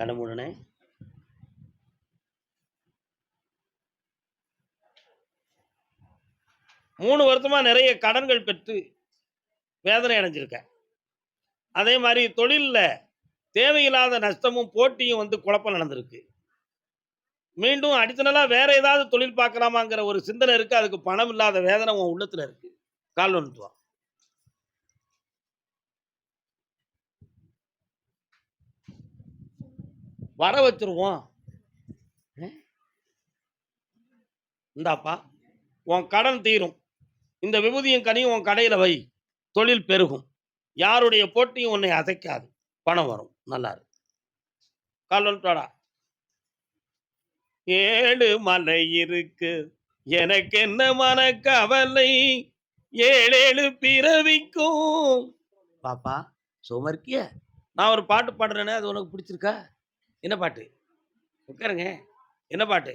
கண்ண மூடனே. மூணு வருஷமா நிறைய கடன்கள் பெற்று வேதனை அடைஞ்சிருக்க. அதே மாதிரி தொழிலில் தேவையில்லாத நஷ்டமும் போட்டியும் வந்து குழப்பம் நடந்திருக்கு. மீண்டும் அடித்தனலாக வேற ஏதாவது தொழில் பார்க்கலாமாங்கிற ஒரு சிந்தனை இருக்கு. அதுக்கு பணம் இல்லாத வேதனை உன் உள்ளத்தில் இருக்கு. கால் வர வச்சிருவோம். இந்தாப்பா உன் கடன் தீரும். இந்த விபூதியும் கனியும் உன் கடையில வை. தொழில் பெருகும். யாருடைய போட்டியும் உன்னை அசைக்காது. பணம் வரும். நல்லா இருக்கு கால் ஏழு மலை இருக்கு. எனக்கு என்ன மன கவலை ஏழேழு பிறவிக்கும். பாப்பா சோமர்க்கிய நான் ஒரு பாட்டு பாடுறேனே அது உனக்கு பிடிச்சிருக்கா? என்ன பாட்டு? உட்காருங்க. என்ன பாட்டு?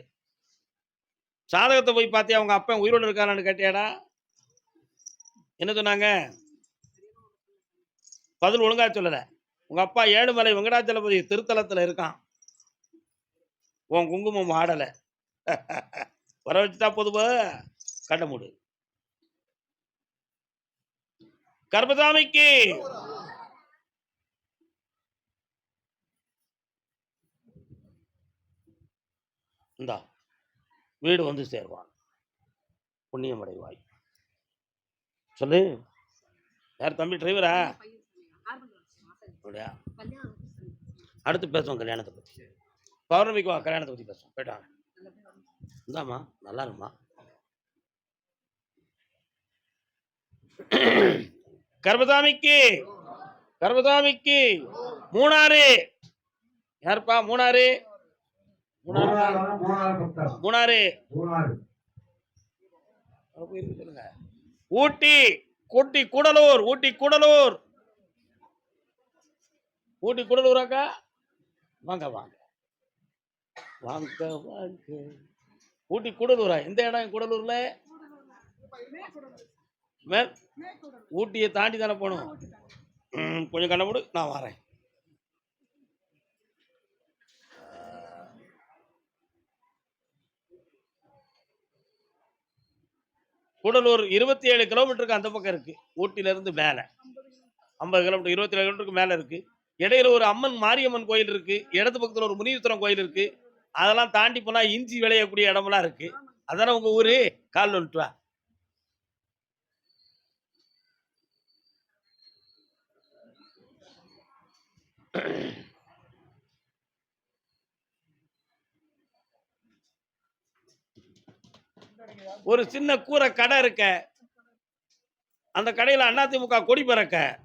சாதகத்தை போய் பார்த்தியா அவங்க அப்பா உயிரோடு இருக்கானான்னு கேட்டியாடா? என்ன சொன்னாங்க? பதில் ஒழுங்கா சொல்லல. உங்க அப்பா ஏழுமலை வெங்கடாச்சலபதி திருத்தலத்துல இருக்கான். உன் குங்குமம் ஆடலை. வர வச்சுட்டா பொதுவா? கட்ட மூடு. கர்பசாமிக்கு இந்தா வீடு வந்து சேர்வான். புண்ணியம் அடைவாய். சொல்லு. யார் தம்பி டிரைவரா அப்படியா? அடுத்து பேசுவோம் கல்யாணத்தை பற்றி பௌர்ணமிக்கு வா கல்யாணத்தை பற்றி பேசுவோம். போயிட்டாங்க இந்தாம்மா நல்லா இருக்குமா? கர்பதாமிக்கு கர்பதாமிக்கு மூணாறு. யாருப்பா மூணாறு? மூணாறு. ஊட்டி கூட்டி கூடலூர் ஊட்டி கூடலூர். ஊட்டி கூடலூராக்கா வாங்க வாங்க. வாங்க வாங்க. ஊட்டி கூடலூரா? எந்த இடம் கூடலூர்ல? மே- ஊட்டியை தாண்டி தானே போகணும்? கொஞ்சம் கண்ண நான் வரேன். கூடலூர் இருபத்தி ஏழு கிலோமீட்டருக்கு அந்த பக்கம் இருக்கு. ஊட்டிலிருந்து மேலே. ஐம்பது கிலோமீட்டர் இருபத்தி ஏழு கிலோமீட்டருக்கு மேலே இருக்கு. இடையில ஒரு அம்மன் மாரியம்மன் கோயில் இருக்கு. இடது பக்கத்தில் ஒரு முனீஸ்வரன் கோயில் இருக்கு. அதெல்லாம் தாண்டி போனால் இஞ்சி விளையக்கூடிய இடமெல்லாம் இருக்கு. அதானே உங்க ஊரு? கால் வந்துட்டு வா. ஒரு சின்ன கூரை கடை இருக்க. அந்த கடையில் அதிமுக கொடி பறக்க.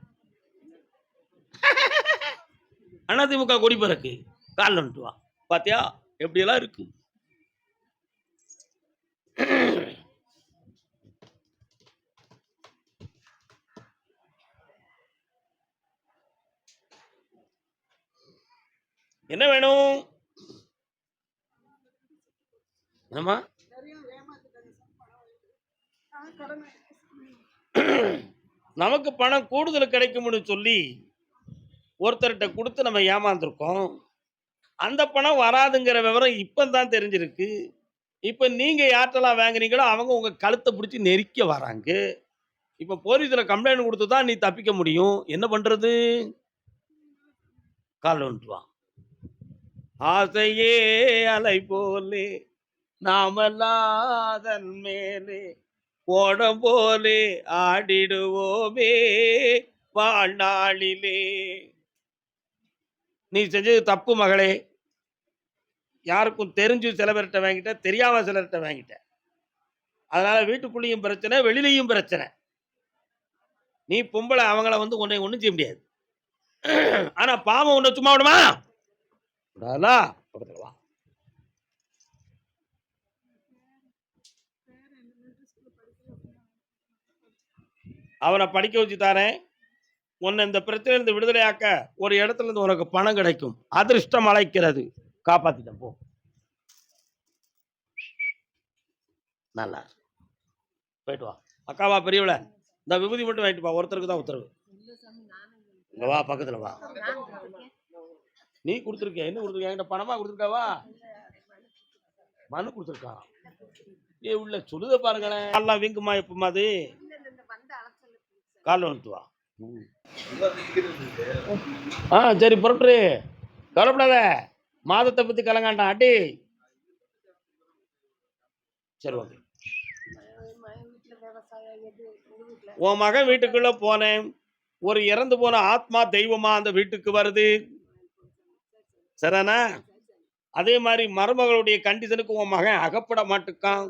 அதிமுக கொடி பறக்கு. கால் வந்துட்டு வா. பாத்தியா? எப்படியெல்லாம் இருக்கு? என்ன வேணும்? என்னம்மா? நமக்கு பணம் கூடுதல் கிடைக்கும்னு சொல்லி ஒருத்தர்கிட்ட கொடுத்து நம்ம ஏமாந்துருக்கோம். அந்த பணம் வராதுங்கிற விவரம் இப்போ தான் தெரிஞ்சிருக்கு. இப்போ நீங்கள் யார்ட்டெல்லாம் வாங்குறீங்களோ அவங்க உங்கள் கழுத்தை பிடிச்சி நெரிக்க வராங்க. இப்போ போலீஸில் கம்ப்ளைண்ட் கொடுத்து தான் நீ தப்பிக்க முடியும். என்ன பண்ணுறது கால் வந்துடுவா ஆசையே அலை போலே நாமல்லாதன் மேலே ஓடம் போலே ஆடிடுவோமே வாழ்நாளிலே. நீ செஞ்சது தப்பு மகளே. யாருக்கும் தெரிஞ்சு சில பேர்கிட்ட வாங்கிட்ட தெரியாம சிலர்கிட்ட வாங்கிட்ட. அதனால வீட்டுக்குள்ளேயும் பிரச்சனை வெளியிலையும் பிரச்சனை. நீ பொம்பளை அவங்கள வந்து உன்னை ஒன்றும் செய்ய முடியாது. ஆனா பாவம் உன்னை சும்மா விடுமா? விடாதா பக்கத்துல வா அவனை படிக்க வச்சு தாரேன் உன்னை இந்த பிரச்சனையிலிருந்து விடுதலையாக்க ஒரு இடத்துல இருந்து உனக்கு பணம் கிடைக்கும். அதிர்ஷ்டம் அழைக்கிறது. காப்பாத்திட்டேன் போ. நல்லா போயிட்டு வா. அக்காவா பெரியவள? இந்த விபூதி மட்டும் வாங்கிட்டு வா ஒருத்தருக்கு தான் உத்தரவு. இங்க வா பக்கத்துல வா. நீ கொடுத்துருக்க என்ன கொடுத்துருக்க என்கிட்ட பணமா கொடுத்துருக்காவா? மனு கொடுத்துருக்கா? ஏ உள்ள சொல்லுத பாருங்களேன். எல்லாம் வீங்குமா எப்பமா அது கால் வந்துட்டு வா ஆ சரி புறப்பட்டு கவலைப்படாத. மாதத்தை பத்தி கலங்காண்டான். அடி. சரி ஓகே. உன் மகன் வீட்டுக்குள்ள போனேன். ஒரு இறந்து போன ஆத்மா தெய்வமா அந்த வீட்டுக்கு வருது. சரிண்ணா அதே மாதிரி மருமகளுடைய கண்டிஷனுக்கு உன் மகன் அகப்பட மாட்டுக்கான்.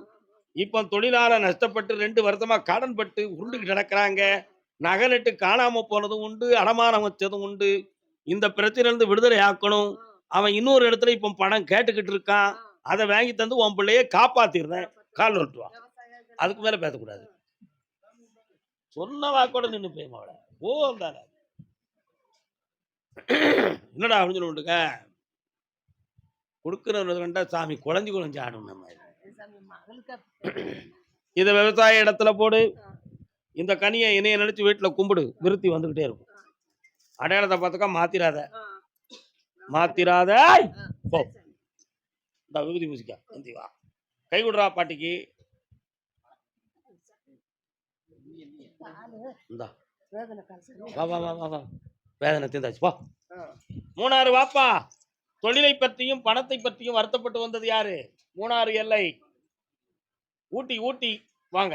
இப்போ தொழிலாள நஷ்டப்பட்டு ரெண்டு வருஷமா கடன் பட்டு உருண்டுகிட்டு நடக்கிறாங்க. நகை நட்டு காணாம போனதும் உண்டு அடமானம் வச்சதும் உண்டு. இந்த பிரச்சனையிலிருந்து விடுதலை ஆக்கணும். அவன் இன்னொரு இடத்துல இப்போ பணம் கேட்டுக்கிட்டு இருக்கான். அதை வாங்கி தந்து உன் பிள்ளைய காப்பாத்திடுறேன். கால் நட்டுவான் அதுக்கு மேல பேசக்கூடாது. சொன்ன வாக்கோட நின்று போய் அவளை ஓ இருந்தால என்னடா அப்படின்னு சொல்லிட்டுங்க கொடுக்குறவர் கண்டா சாமி குழஞ்சி குழஞ்சி ஆடும் நம்ம. இதை விவசாய இடத்துல போடு. இந்த கனியை இணைய நினைச்சு வீட்டில் கும்பிடு விருத்தி வந்துகிட்டே இருக்கும். அடையாளத்தை பார்த்துக்கா மாத்திராத. மாத்திராத! போ. இந்த விபூதி பூசிக்கா நந்தி வா. கை விடுறா பாட்டிக்கு. இந்தா. வா வா வா வா வா. வேதனை தீர்ந்தாச்சு போ. மூணாறு வாப்பா. தொழிலை பற்றியும் பணத்தை பற்றியும் வருத்தப்பட்டு வந்தது யாரு? மூணாறு எல்லை. ஊட்டி ஊட்டி. வாங்க.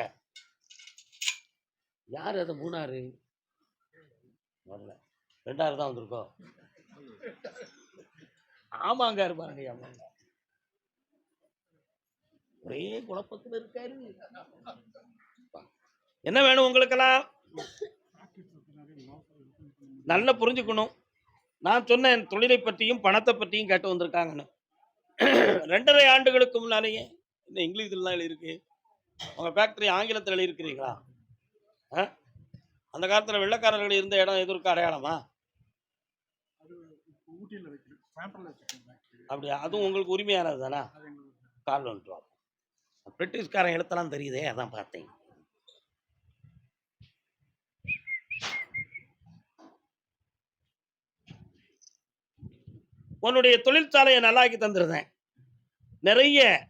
யார் அது? மூணாறு. வரல. ரெண்டாயிரம் தான் வந்திருக்கோம். ஆமாங்க இருப்பாருங்க ஆமாங்க. ஒரே குழப்பத்தில் இருக்காரு. என்ன வேணும் உங்களுக்கெல்லாம்? நல்லா புரிஞ்சுக்கணும். நான் சொன்னேன் தொழிலை பற்றியும் பணத்தை பற்றியும் கேட்டு வந்திருக்காங்கன்னு. ரெண்டரை ஆண்டுகளுக்கு முன்னாலேயே இந்த இங்கிலீஷில் தான் எழுதியிருக்கு. உங்கள் ஃபேக்ட்ரி ஆங்கிலத்தில் எழுதியிருக்கிறீங்களா? அந்த காலத்தில் வெள்ளக்காரர்கள் இருந்த இடம் எதற்கு அடையாளமா? அப்படியா? அதுவும் உங்களுக்கு உரிமையானது தானா கால் வந்துட்டு பிரிட்டிஷ்காரன் எழுத்தெல்லாம் தெரியுதே அதான் பார்த்தேன். உன்னுடைய தொழிற்சாலையை நல்லாக்கி தந்துருந்தேன். நிறைய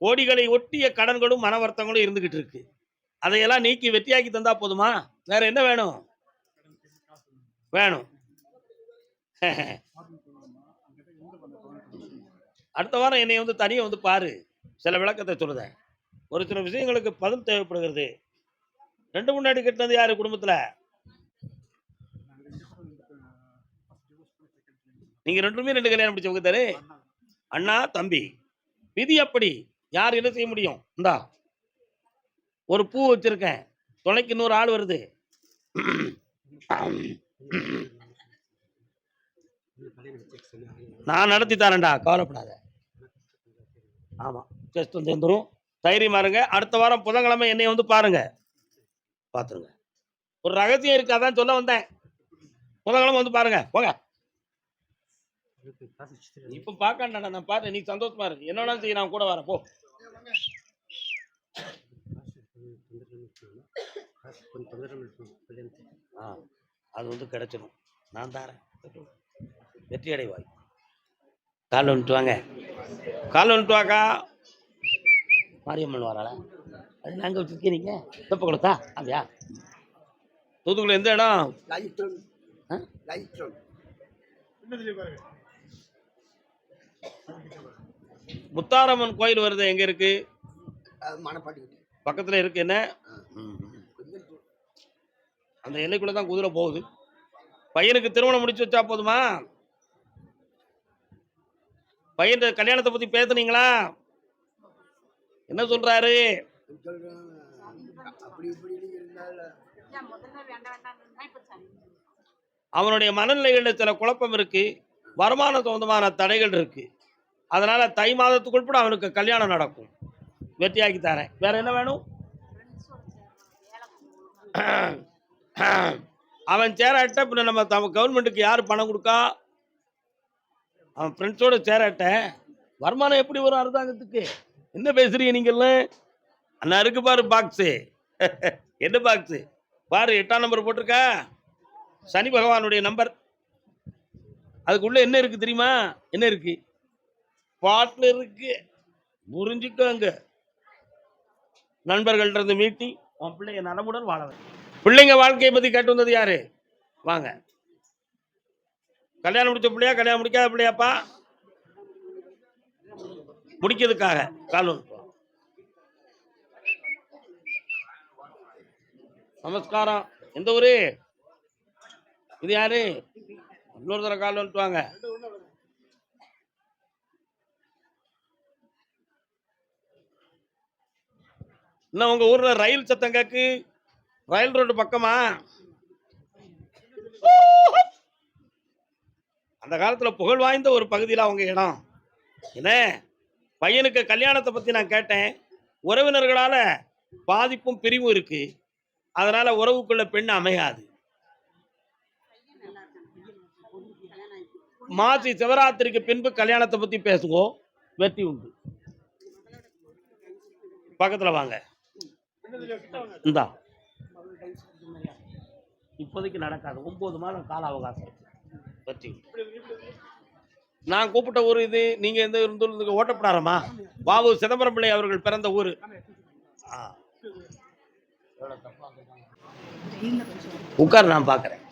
கோடிகளை ஒட்டிய கடன்களும் மன வருத்தங்களும் இருந்துகிட்டு இருக்கு. அதையெல்லாம் நீக்கி வெற்றியாக்கி தந்தா போதுமா? வேற என்ன வேணும்? வேணும். அடுத்த வாரம் என்னை வந்து தனியாக வந்து பாரு. சில விளக்கத்தை சொல்லுதேன் ஒரு சில விஷயங்களுக்கு பதில் தேவைப்படுகிறது. ரெண்டு முன்னாடி கட்டினது யாரு குடும்பத்தில்? நீங்க ரெண்டுமே ரெண்டு கல்யாணம் பிடிச்சவங்க தானே? அண்ணா அண்ணா தம்பி. விதி அப்படி. யார் என்ன செய்ய முடியும்? இந்தா. ஒரு பூ வச்சிருக்கேன். துணைக்கு நூறு ஆள் வருது. நான் நடத்தி தரேன்டா கவலைப்படாத. ஆமா டெஸ்ட் வந்து வந்துடும் தைரியமா இருங்க. அடுத்த வாரம் புதன்கிழமை என்னை வந்து பாருங்க. பார்த்துருங்க ஒரு ரகசியம் இருக்கு அதான் சொல்ல வந்தேன். புதன்கிழமை வந்து பாருங்க. போங்க. இப்ப பாக்கண்டா நான் பாரு நீ சந்தோஷமா இருக்கு என்ன செய்ய நான் கூட வரேன். போ. ஆ அது வந்து கிடைச்சிடும் நான் தரேன் வெற்றி அடைவாய். கால் வந்துட்டு வாங்க. கால் வந்துட்டு வாக்கா. மாரியம்மன் வராள? அது நாங்கள் வச்சுருக்கீங்க தப்பு கொடுத்தா? அப்படியா? தூத்துக்குடி எந்த இடம்? முத்தாரம்மன் கோயில் வருது. எங்க இருக்கு? அது மணப்பாட்டி பக்கத்துல இருக்கு. என்ன. அந்த எல்லைக்குள்ளே தான் குதிரை போகுது. பையனுக்கு திருமணம் முடிச்சு வச்சா போதுமா? பையன் கல்யாணத்தை பத்தி பேசுனீங்களா? என்ன சொல்றாரு? அவனுடைய மனநிலைகளில் சில குழப்பம் இருக்கு. வருமான சொந்தமான தடைகள் இருக்கு. அதனால தை மாதத்துக்குள் கூட அவனுக்கு கல்யாணம் நடக்கும். வெற்றியாக்கி தரேன். வேற என்ன வேணும்? அவன் சேராட்ட பின்ன நம்ம தம் கவர்மெண்ட்டுக்கு யார் பணம் கொடுக்கா? அவன் ஃப்ரெண்ட்ஸோட சேராட்ட வருமானம் எப்படி வரும் அரசாங்கத்துக்கு என்ன பேசுறீங்க நீங்கள் அண்ணா இருக்கு பாரு பாக்ஸு என்ன பாக்ஸு பாரு எட்டாம் நம்பர் போட்டிருக்கா? சனி பகவானுடைய நம்பர் அதுக்குள்ள என்ன இருக்கு தெரியுமா? என்ன இருக்கு? பாட்டில் இருக்கு. புரிஞ்சுக்கோங்க. நண்பர்கள்ட்ட இருந்து மீட்டிங் உன் பிள்ளைங்க நலமுடன் வாழ பிள்ளைங்க வாழ்க்கையை பத்தி கேட்டு வந்தது யாரு? வாங்க. கல்யாணம் முடிச்ச பிள்ளையா கல்யாணம் முடிக்காத பிள்ளையாப்பா? முடிக்கிறதுக்காக கால் நமஸ்காரம். எந்த ஊரு? இது யாரு? இன்னொரு தர கால் வந்துட்டு வாங்க. இன்னும் உங்கள் ஊரில் ரயில் சத்தம் கேக்கு? ரயில் ரோடு பக்கமா? அந்த காலத்தில் புகழ் வாய்ந்த ஒரு பகுதியில் அவங்க இடம். என்ன? பையனுக்கு கல்யாணத்தை பற்றி நான் கேட்டேன். உறவினர்களால் பாதிப்பும் பிரிவும் இருக்குது அதனால் உறவுக்குள்ள பெண் அமையாது. மாசி சிவராத்திரிக்கு பின்பு கல்யாணத்தை பற்றி பேசுவோம் வெற்றி உண்டு. பக்கத்தில் வாங்க. இந்தா. இப்போதைக்கு நடக்காது. ஒன்பது மாதம் கால அவகாசம் இருக்கு. உண்டு. நான் கூப்பிட்ட ஊர் இது நீங்க எந்த இருந்து ஓட்டப்படாரமா பாபு சிதம்பரம் பிள்ளை அவர்கள் பிறந்த ஊர். உட்கார் நான் பார்க்கறேன்.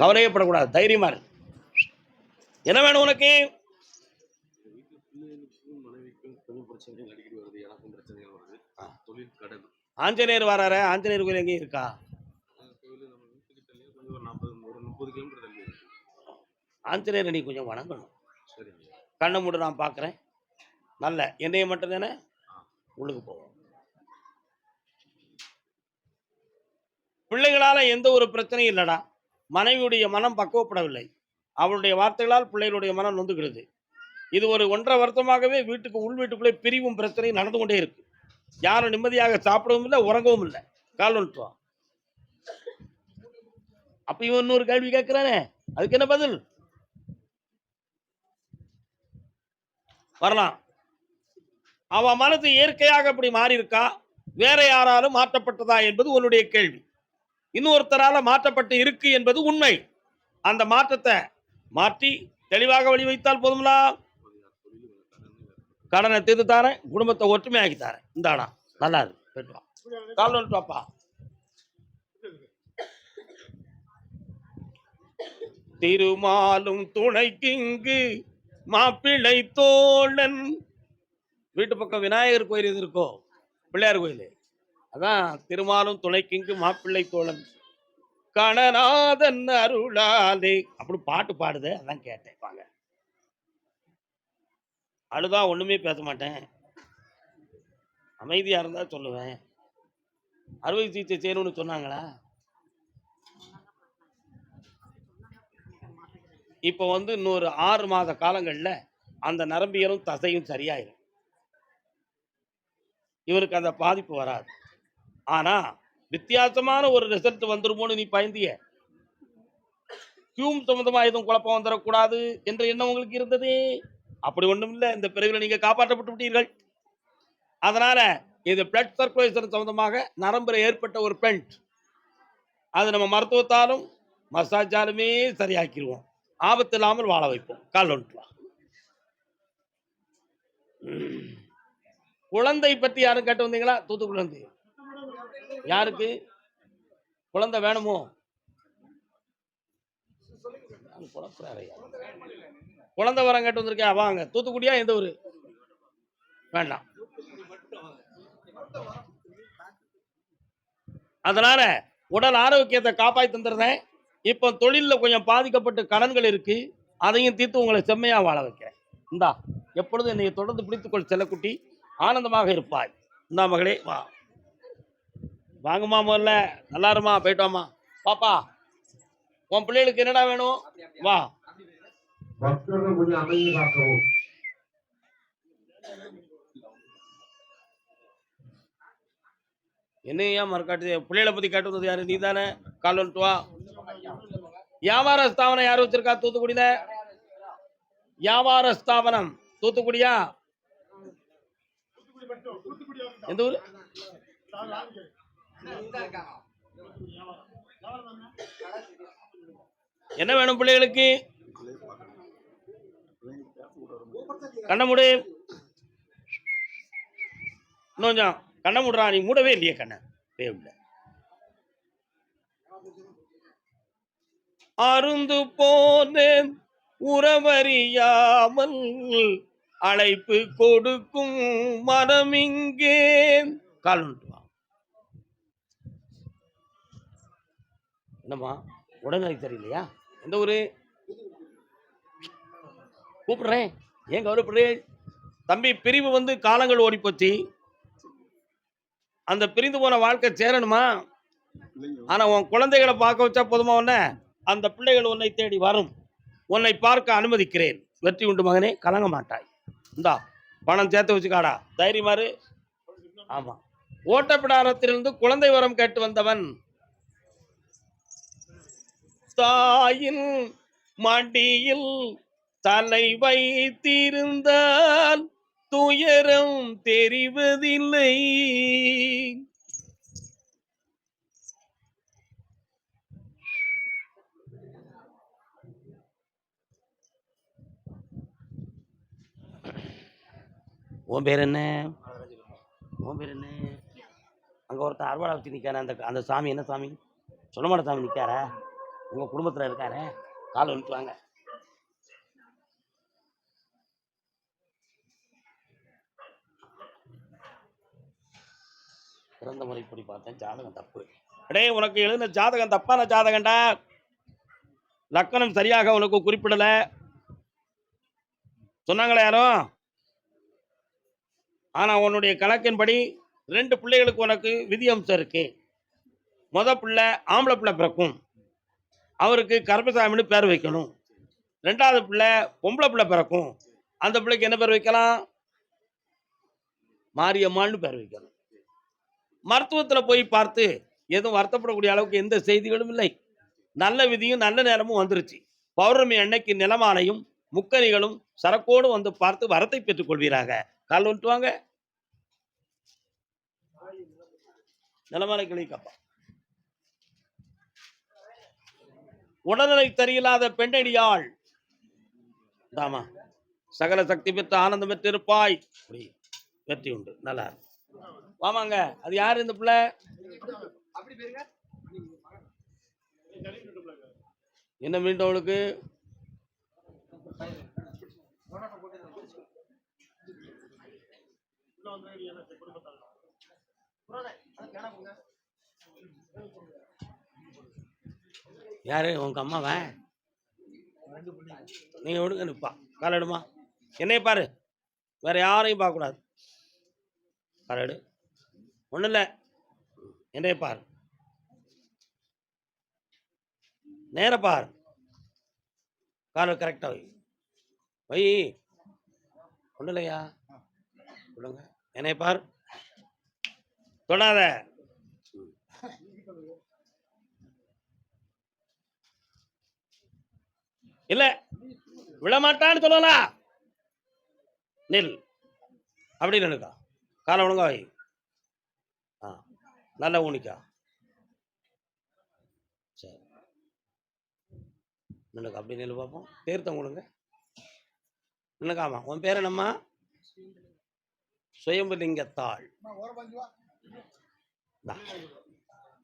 கவலையப்படக்கூடாது தைரியமா இரு. என்ன வேணும் உனக்கு? மனைவிக்கும் பிரச்சனைகள் அடிக்கடி வருது எனக்கும் பிரச்சனைகள் வருது. தொழில் கடன். ஆஞ்சநேயர் வராரு? ஆஞ்சநேயர் கோயில் எங்கேயும் இருக்கா? ஆஞ்சநேயர் நீ கொஞ்சம் வணங்கணும். கண்ணை மூடு நான் பார்க்குறேன். நல்ல என்னைய மட்டும் தானே உள்ளுக்கு போவோம். பிள்ளைகளால் எந்த ஒரு பிரச்சனையும் இல்லடா. மனைவியுடைய மனம் பக்குவப்படவில்லை. அவளுடைய வார்த்தைகளால் பிள்ளைகளுடைய மனம் நொந்துகிறது இது ஒரு ஒன்றரை வருத்தமாகவே வீட்டுக்கு உள் வீட்டுக்குள்ளே பிரிவும் பிரச்சனையும் நடந்து கொண்டே இருக்கு. யாரும் நிம்மதியாக சாப்பிடவும் இல்லை உறங்கவும் இல்லை. கால் வந்துட்டோம் அப்ப இவன் இன்னொரு கேள்வி கேட்கிறானே அதுக்கு என்ன பதில்? வரலாம். அவ மனது இயற்கையாக அப்படி மாறி இருக்கா வேற யாராலும் மாற்றப்பட்டதா என்பது உன்னுடைய கேள்வி. இன்னொருத்தரால மாற்றப்பட்டு இருக்கு என்பது உண்மை. அந்த மாற்றத்தை மாற்றி தெளிவாக வழி வைத்தால் போதும்லா? கடனை தீர்த்து தாரேன் குடும்பத்தை ஒற்றுமையாக்கி தாரேன். இந்தாடா நல்லா இருக்கு போயிட்டு வா கால் வந்துட்டு வாப்பா. திருமாலும் துணைக்கிங்கு மாப்பிள்ளை தோழன். வீட்டு பக்கம் விநாயகர் கோயில் இது இருக்கோ பிள்ளையார் கோயில். அதான் திருமாலும் துணைக்கிங்கு மாப்பிள்ளை தோழன். கணநாதன் அருளாலே. அப்படி பாட்டு பாடுது அதான் கேட்டேன் வாங்க. அழுதா ஒன்றுமே பேச மாட்டேன். அமைதியாக இருந்தால் சொல்லுவேன். அறுவை சிகிச்சை செய்யணும்னு சொன்னாங்களா? இப்போ வந்து இன்னொரு ஆறு மாத காலங்களில் அந்த நரம்பியலும் தசையும் சரியாயிரும். இவருக்கு அந்த பாதிப்பு வராது. ஆனால் வித்தியாசமான ஒரு ரிசல்ட் வந்துருமோன்னு நீ பயந்திய. டியூம் சம்மந்தமாக எதுவும் குழப்பம் வந்துடக்கூடாது என்ற எண்ணம் உங்களுக்கு இருந்ததே. அப்படி ஒன்றும் இல்லை. இந்த பிறவில நீங்கள் காப்பாற்றப்பட்டு விட்டீர்கள் அதனால் இது பிளட் சர்க்குலேஷன் சம்மந்தமாக நரம்பில் ஏற்பட்ட ஒரு பெண்ட் அது நம்ம மருத்துவத்தாலும் மசாஜாலுமே சரியாக்கிடுவோம் ஆபத்து இல்லாமல் வாழ வைப்போம். கால் ஒன்று குழந்தை பற்றி யாரும் கேட்டு வந்தீங்களா? தூத்து குழந்தை. யாருக்கு? குழந்தை வேணுமோ? நான் குழந்தை வரம் கேட்டு வந்திருக்கா வாங்க. தூத்துக்குடியா எந்த ஊர்? வேண்டாம். அதனால உடல் ஆரோக்கியத்தை காப்பாற்றி தந்துடுறேன். இப்போ தொழிலில் கொஞ்சம் பாதிக்கப்பட்டு கடன்கள் இருக்கு. அதையும் தீர்த்து உங்களை செம்மையாக வாழ வைக்கிறேன். இந்தா எப்பொழுதும் என்னை தொடர்ந்து பிடித்துக்கொள் செல்லக்குட்டி. ஆனந்தமாக இருப்பாய். இந்தா மகளே வா. வாங்கம்மா முதல்ல. நல்லா இருமா போயிட்டு பாப்பா உன் பிள்ளைகளுக்கு என்னடா வேணும்? வா. பக்தர்கள் கொஞ்சம் அமைதி காக்கவும் என்ன ஏன் மறக்காட்டு பிள்ளைகளை பத்தி கேட்டு வந்தது யாரு? நீ தானே கால் வந்துட்டுவா வியாபார ஸ்தாபனம் யார் வச்சிருக்கா? தூத்துக்குடியில? வியாபார ஸ்தாபனம். தூத்துக்குடியா? எந்த ஊரு? என்ன வேணும் பிள்ளைகளுக்கு? கண்ண மூடு. இன்னும் கொஞ்சம் கண்ண முடுறா நீ மூடவே இல்லையே கண்ணை. இல்லை அருந்து போனேன் உறவறியாமல் அழைப்பு கொடுக்கும் மனமிங்கே கால் என்னம்மா உடல்நிலை தெரியலையா? எந்த ஊரு? கூப்பிடுறேன். ஏன் கவலைப்படுறேன் தம்பி பிரிவு வந்து காலங்கள் ஓடி போச்சு. அந்த பிரிந்து போன வாழ்க்கை சேரணுமா? ஆனா உன் குழந்தைகளை பார்க்க வச்சா போதுமா உன்ன? அந்த பிள்ளைகள் உன்னை தேடி வரும். உன்னை பார்க்க அனுமதிக்கிறேன். வெற்றி உண்டு மகனே கலங்க மாட்டாய். இந்தா பணம் சேர்த்து வச்சுக்காடா. தைரியமாரு ஆமா. ஓட்டப்பிடாரத்திலிருந்து குழந்தை வரம் கேட்டு வந்தவன் தாயின் மடியில் தலை வைத்திருந்தால் துயரம் தெரிவதில்லை. உன் பேர் என்ன? உன் பேர் என்ன? அங்கே ஒருத்தன் அறுவாடை வச்சு நிற்காரு அந்த அந்த சாமி என்ன சாமி? சொல்ல மாட்ட சாமி நிற்காரா உங்கள் குடும்பத்தில் இருக்காரே? கால் வந்துட்டு வாங்க. பிறந்த முறைப்படி பார்த்தேன். ஜாதகம் தப்பு. அடே உனக்கு எழுதின ஜாதகம் தப்பான ஜாதகம்டா. லக்கணம் சரியாக உனக்கு குறிப்பிடல. சொன்னாங்களா யாரும் ஆனா உன்னுடைய கணக்கின்படி ரெண்டு பிள்ளைகளுக்கு உனக்கு விதி அம்சம் இருக்கு. முத பிள்ளை ஆம்பளை பிள்ளை பிறக்கும். அவருக்கு கருப்பசாமின்னு பேர் வைக்கணும். ரெண்டாவது பிள்ளை பொம்பளை பிள்ளை பிறக்கும். அந்த பிள்ளைக்கு என்ன பேர் வைக்கலாம்? மாரியம்மான்னு பேர் வைக்கணும். மருத்துவத்துல போய் பார்த்து எதுவும் வருத்தப்படக்கூடிய அளவுக்கு எந்த செய்திகளும் இல்லை. நல்ல விதியும் நல்ல நேரமும் வந்துருச்சு. பௌர்ணமி அன்னைக்கு நிலமானையும் முக்கணிகளும் சரக்கோடு வந்து பார்த்து வரத்தை பெற்றுக் கொள்வீராக. கால் வந்துட்டு வாங்க. நிலமாலை கிளிக்கப்பா. உடல்நிலை சரியில்லாத பெண்ணடியாள். தாமா சகல சக்தி பெற்று ஆனந்தம் பெற்றிருப்பாய். வெற்றி உண்டு. நல்லா வாமாங்க அது யாரு இந்த பிள்ளை? என்ன மீண்டும் அவளுக்கு யாரு? உங்க அம்மாவா? நீங்க விடுங்க நிப்பா. காலடுமா என்னைய பாரு. வேற யாரையும் பார்க்கக்கூடாது. பரடு. ஒன்றும் இல்லை. என்னைய பார். நேர பார். கால கரெக்டாக வை. வை. ஒன்றும் இல்லையா? சொல்லுங்க. என்னை பார். தொடாத. இல்ல. விழமாட்டான்னு சொல்லலாம் நில். அப்படின்னு நினைக்கா காலை ஒழுங்கா வை ஆ நல்லா ஊனிக்கா. சரி. நின்னுக்கு அப்படி நில்லு பார்ப்போம் தீர்த்தம் கொடுங்க நின்னுக்காமா உன் பேர் என்னம்மா? சுயம்புலிங்கத்தாள்.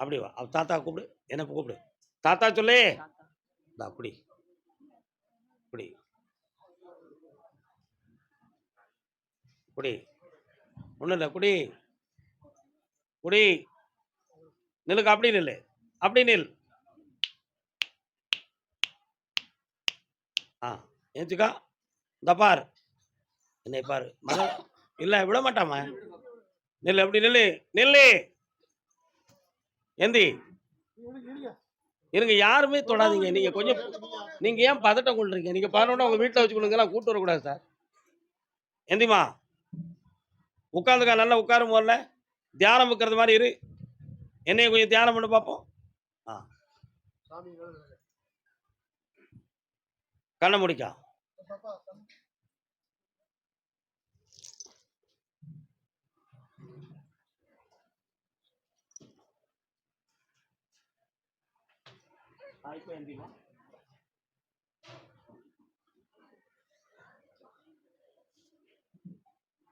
அப்படி வா அவ தாத்தா கூப்பிடு என்ன கூப்பிடு? தாத்தா சொல்லு. தா குடி. குடி. குடி. ஒன்றும் இல்லை குடி. குடி. நிலுக்கு அப்படி நில்லு. அப்படி நில். ஆ ஏச்சுக்கா இந்த பார். என்னை பாரு. மக இல்லை விட மாட்டாமா நில்லு அப்படி நில்லு. நில்லு. எந்தி இருங்க யாருமே தொடாதீங்க. நீங்க கொஞ்சம் நீங்க ஏன் பதட்டம் கொள்றீங்க? நீங்க பதினொன்று உங்க வீட்டில் வச்சுக்கணுங்க கூட்டு வரக்கூடாது சார். எந்திமா உட்காந்துக்கா நல்லா உட்காரும் போல தியானம் வைக்கிறது மாதிரி இரு. என்னைய கொஞ்சம் தியானம் பண்ணி பார்ப்போம் ஆ. கண்ணை முடிக்கா.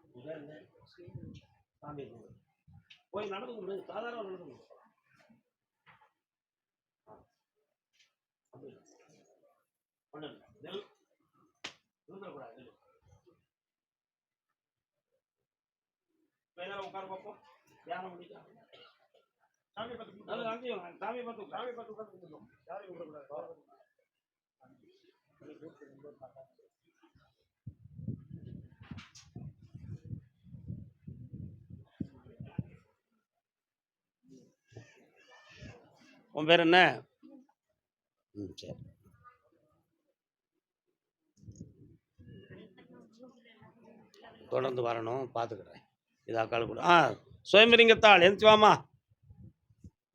இப்போ சாமி கும்பிடு. போய் நடந்து கும்பிடு சாதாரண. அப்படி. ஒண்ணும் இல்ல. நெல். நேரம் உட்கார பார்ப்போம் தியானம் பண்ணிக்கலாம் சாமி பார்த்து அது அங்கேயும் சாமி பார்த்து சாமி பார்த்து கும்பிடுவோம். யாரையும் விடக்கூடாது உன் பேர் என்ன? ம் சரி. தொடர்ந்து வரணும் பார்த்துக்கிறேன் இது அக்கால் கூட. ஆ சுயம்பரிங்கத்தாள் எந்திரிச்சு வாமா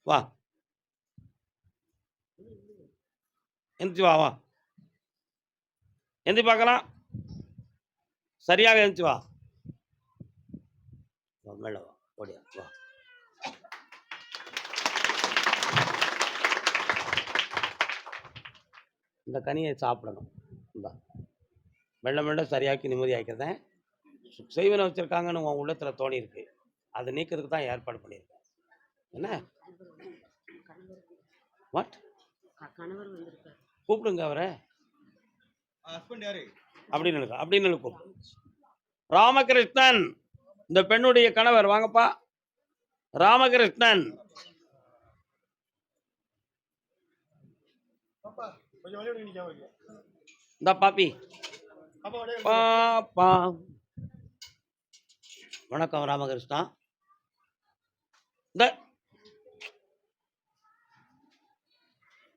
வா. எந்திரிச்சு வா வா. எந்தி பார்க்கலாம். சரியாக எந்திரிச்சு வா. வா, மேல வா. ஓடியா வா. இந்த கனியை சாப்பிடணும். இந்தா. மெல்ல மெல்ல சரியாக்கி நிம்மதியாக்கிறதேன் செய்வனை வச்சுருக்காங்கன்னு உன் உள்ளத்தில் தோணி இருக்கு. அதை நீக்கிறதுக்கு தான் ஏற்பாடு பண்ணியிருக்கேன். என்ன? வாட் கூப்பிடுங்க அவரை. ஹஸ்பண்ட் யாரு? அப்படின்னு அப்படின்னு இருக்கு கூப்பிடு. ராமகிருஷ்ணன். இந்த பெண்ணுடைய கணவர். வாங்கப்பா. ராமகிருஷ்ணன் பாப்பா கொஞ்சம் வழி விடுங்க நிக்காம வைங்க இந்த பாப்பி. பாப்பா வணக்கம் ராமகிருஷ்ணா. இந்த.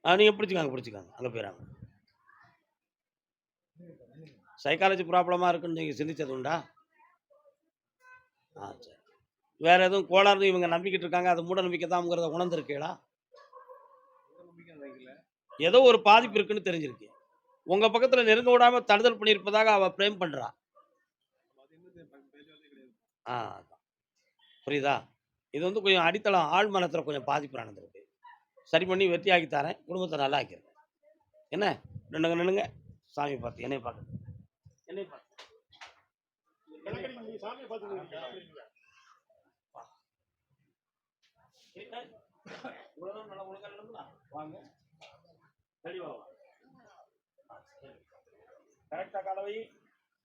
நீங்கள் பிடிச்சிக்காங்க பிடிச்சிக்காங்க. அங்கே போயிடறாங்க சைக்காலஜி ப்ராப்ளமாக இருக்குன்னு நீங்கள் சிந்திச்சது உண்டா? ஆ சரி. வேற எதுவும் கோளாறு இவங்க நம்பிக்கிட்டு இருக்காங்க அது மூட நம்பிக்கை தான்ங்கிறத உணர்ந்துருக்கீங்களா? ஏதோ ஒரு பாதிப்பு இருக்குன்னு தெரிஞ்சிருக்கு. உங்க பக்கத்துல நெருங்க விடாம தடுதல் பண்ணியிருப்பதாக அவ பிரேம் பண்றா. ஆ. புரியுதா? இது வந்து கொஞ்சம் அடித்தளம் ஆழ் மனத்துல கொஞ்சம் பாதிப்பு நடந்திருக்கு. சரி பண்ணி வெற்றி ஆக்கி தரேன் குடும்பத்தை நல்லா ஆக்கிடுறேன் என்ன? நின்னுங்க நின்னுங்க. சாமி பார்த்து என்னை பார்க்க என்னை பார்த்து? வாங்க. தெளிவா கரெக்டா கலவை.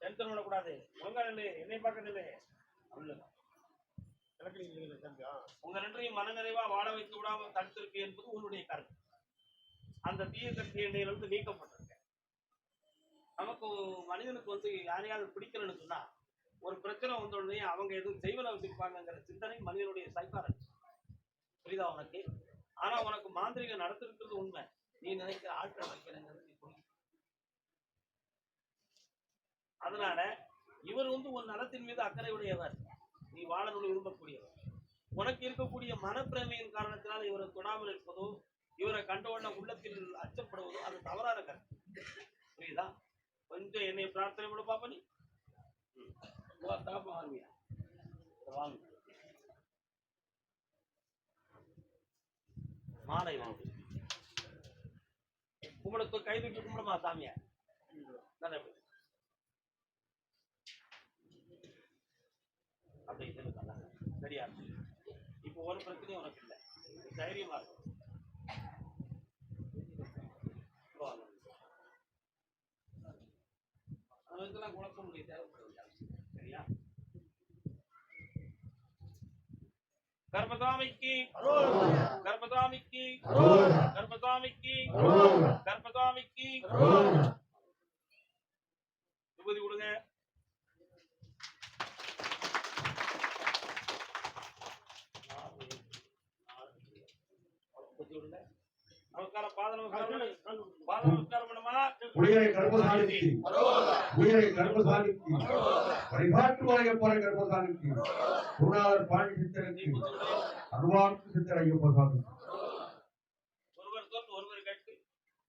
டென்ஷன் பண்ணக்கூடாது ஒழுங்கா நில்லு. என்னை பார்க்க நில்லு. உங்க ரெண்டையும் மனநிறைவா வாழ வைத்து விடாம தடுத்திருக்கு என்பது உன்னுடைய கருத்து. அந்த தீய சக்தி எண்ணெயிலிருந்து நீக்கப்பட்டிருக்க. நமக்கு மனிதனுக்கு வந்து யாரையாவது பிடிக்கலன்னு சொன்னா ஒரு பிரச்சனை வந்த உடனே அவங்க எதுவும் செய்வன வச்சிருப்பாங்கங்கிற சிந்தனை மனிதனுடைய சைக்காலஜி. புரியுதா உனக்கு? ஆனா உனக்கு மாந்திரிகம் நடத்திருக்கிறது உண்மை. நீ நினைக்கிற ஆட்கள் வைக்கிறேங்கிறது நீ அதனால இவர் வந்து உன் நலத்தின் மீது அக்கறை உடையவர் நீ வாழணும்னு விரும்பக்கூடியவர். உனக்கு இருக்கக்கூடிய மனப்பிரமையின் காரணத்தினால் இவரை தொடாமல் இருப்பதோ இவரை கண்டவுடனே உள்ளத்தில் அச்சப்படுவதோ அது தவறான கருத்து. புரியுதா? கொஞ்சம் என்னை பிரார்த்தனை கூட பாப்ப நீ. வாங்க. மாலை வாங்க. கும்பிடத்து கை தூக்கி கும்பிடுமா சாமியா? நல்லா அப்படி சரியா? இப்போ ஒரு பிரச்சனையும் உனக்கு இல்லை. தைரியமா இருக்கும் வா. குழப்ப முடியாது தேவைப்படுது சரியா கர்மதாமிக்கு கர்மதாமிக்கு கர்மதாமிக்கு கர்மதாமிக்கு விபூதி கொடுங்க. கொடுங்க. உயிரை கர்மசாலிக்கு உயிரை கர்மசாலிக்கு வழிபாட்டுவாய போற கர்மசாலிக்கு குருநாதர் பாண்டி சித்தருக்கு. அருவாக்கு சித்தர் ஒருவர் சொல் ஒருவர் கேட்டு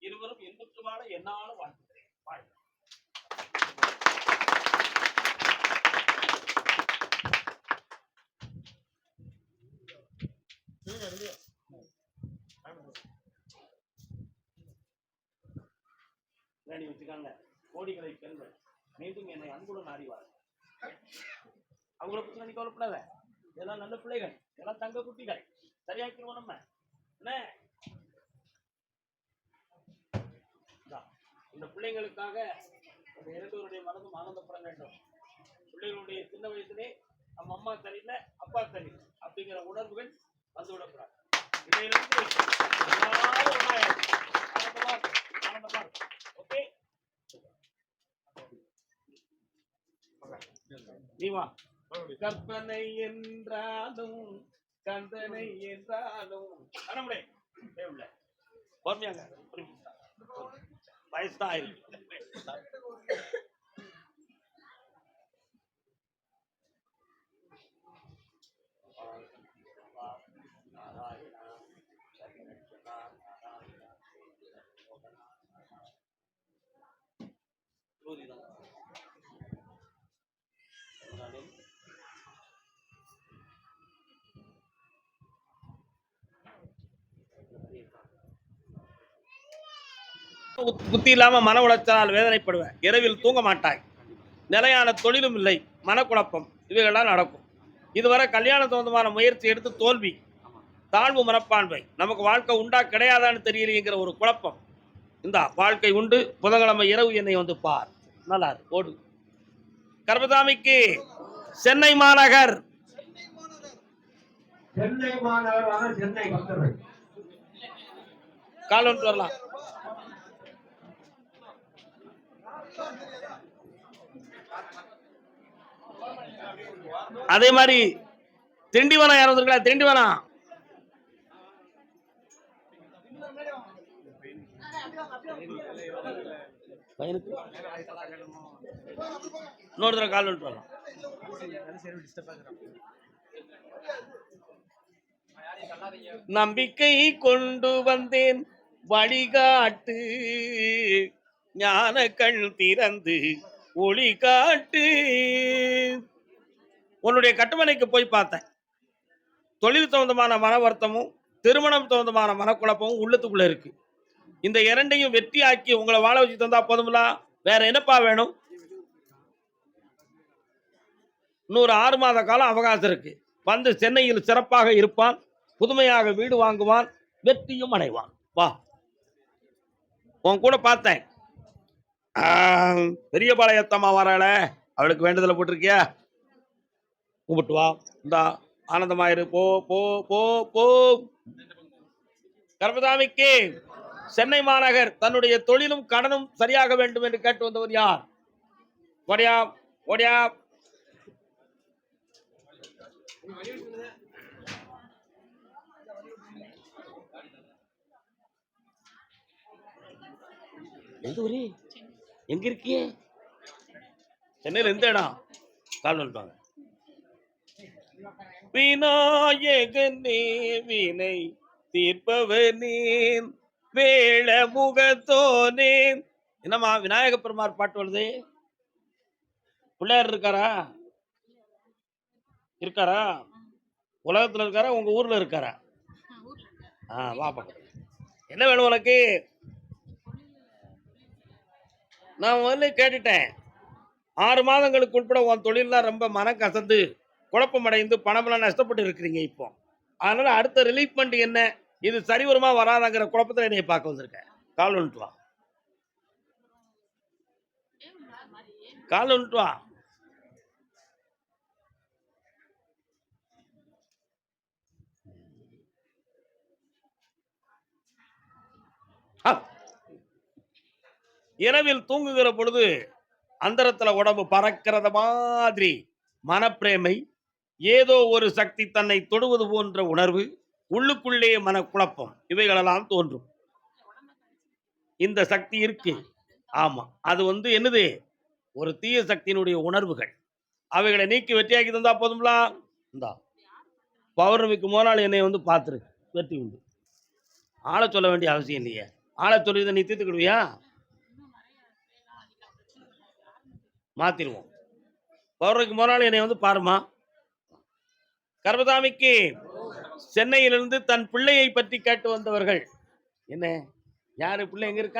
இருவரும் இன்புற்று வாழ என்னாலும் வாழ்த்துகிறேன் அவங்கள பத்தி நீ கவலைப்படாத. இதெல்லாம் நல்ல பிள்ளைகள். இதெல்லாம் தங்க குட்டிகள். சரியாக்கிடுவோம் நம்ம. என்ன? இந்த பிள்ளைங்களுக்காக இந்த இரண்டோருடைய மனதும் ஆனந்தப்பட வேண்டும். பிள்ளைகளுடைய சின்ன வயசுலே நம்ம அம்மா சரியில்லை அப்பா சரியில்லை அப்படிங்கிற உணர்வுகள் வந்துவிடக்கூடாது. இதையிலிருந்து ஆனந்தமா ஆனந்தமா ஓகே நீ வா. கற்பனை என்றாலும் கந்தனை என்றாலும். அண்ணாமலை பொறுமையாங்க. வயசுதான் ஆயிருக்கு. புத்தி இல்லாம மன உளைச்சலால் வேதனைப்படுவேன். இரவில் தூங்க மாட்டாய். நிலையான தொழிலும் இல்லை. மனக்குழப்பம். இவைகள்லாம் நடக்கும். இதுவரை கல்யாண சம்பந்தமான முயற்சி எடுத்து தோல்வி. தாழ்வு மனப்பான்மை. நமக்கு வாழ்க்கை உண்டா கிடையாதான்னு தெரியலைங்கிற ஒரு குழப்பம். இந்த வாழ்க்கை உண்டு. புதன்கிழமை இரவு என்னை வந்து பார். நல்லா ஓடு. கர்மதாமிக்கு சென்னை மாநகர். கால் வரலாம். அதே மாதிரி திண்டிவனம் யாரும் வந்திருக்கா திண்டிவனம். பையனுக்கு? இன்னொரு தடவை கால் வந்துட்டு வரலாம் நம்பிக்கை கொண்டு வந்தேன் வழிகாட்டு. ஞான கண் திறந்து ஒளி காட்டு. உன்னுடைய கட்டுமனைக்கு போய் பார்த்தேன். தொழில் சம்பந்தமான மன வருத்தமும் திருமணம் சம்பந்தமான மனக்குழப்பமும் உள்ளத்துக்குள்ள இருக்கு. இந்த இரண்டையும் வெற்றியாக்கி உங்களை வாழ வச்சு தந்தா போதுங்களா வேற என்னப்பா வேணும்? இன்னொரு ஆறு மாத காலம் அவகாசம் இருக்கு. வந்து சென்னையில் சிறப்பாக இருப்பான் புதுமையாக வீடு வாங்குவான் வெற்றியும் அடைவான். வா. உன் கூட பார்த்தேன். பெரிய பாளையத்தம்மா வராள. அவளுக்கு வேண்டுதலை போட்டிருக்கியா? கும்பிட்டு வா. இந்தா ஆனந்தமாயிரு. போ போ போ போ. கர்மதாமிக்கு சென்னை மாநகர் தன்னுடைய தொழிலும் கடனும் சரியாக வேண்டும் என்று கேட்டு வந்தவர் யார்? ஓடியா ஓடியா எந்த ஊரே? எங்க இருக்கியே சென்னையில் எந்த இடம்? கால் வந்துட்டாங்க விநாயகனே வினை தீர்ப்பவனே வேள முகத்தோனே. என்னம்மா விநாயக பெருமாள் பாட்டு வருது? பிள்ளையார் இருக்காரா? இருக்காரா? உலகத்துல இருக்காரா? உங்க ஊர்ல இருக்காரா? ஆ வா பக்கம் என்ன வேணும் உனக்கு? நான் முதல்ல கேட்டுட்டேன். ஆறு மாதங்களுக்கு உட்பட உன் தொழிலெலாம் ரொம்ப மனம் கசந்து குழப்பமடைந்து பணமெல்லாம் நஷ்டப்பட்டு இருக்கிறீங்க இப்போ. அதனால அடுத்த ரிலீஃப்மெண்ட் என்ன? இது சரி வருமா வராதாங்கிற குழப்பத்தில் என்னைய பார்க்க வந்திருக்கேன் கால் வந்துட்டு வா. கால் வந்துட்டு வா ஆ. இரவில் தூங்குகிற பொழுது அந்தரத்துல உடம்பு பறக்கிறது மாதிரி மனப்பிரேமை ஏதோ ஒரு சக்தி தன்னை தொடுவது போன்ற உணர்வு உள்ளுக்குள்ளே மனக்குழப்பம் இவைகளெல்லாம் தோன்றும். இந்த சக்தி இருக்கு. ஆமா. அது வந்து என்னது? ஒரு தீய சக்தியினுடைய உணர்வுகள். அவைகளை நீக்கி வெற்றியாக்கி தந்தா போதும்லா? இந்தா. பௌர்ணமிக்கு மோனால் என்னை வந்து பார்த்துரு. வெற்றி உண்டு. ஆளை சொல்ல வேண்டிய அவசியம் இல்லையே. ஆளை சொல்லி இதை நீ தீர்த்துக்கிடுவியா? மாத்திருவோம் பௌர்ணமிக்கு மறுநாள் என்னை வந்து பாருமா. கர்மதாமிக்கு சென்னையிலிருந்து தன் பிள்ளையை பற்றி கேட்டு வந்தவர்கள். என்ன? யாரு? பிள்ளை எங்க இருக்கா?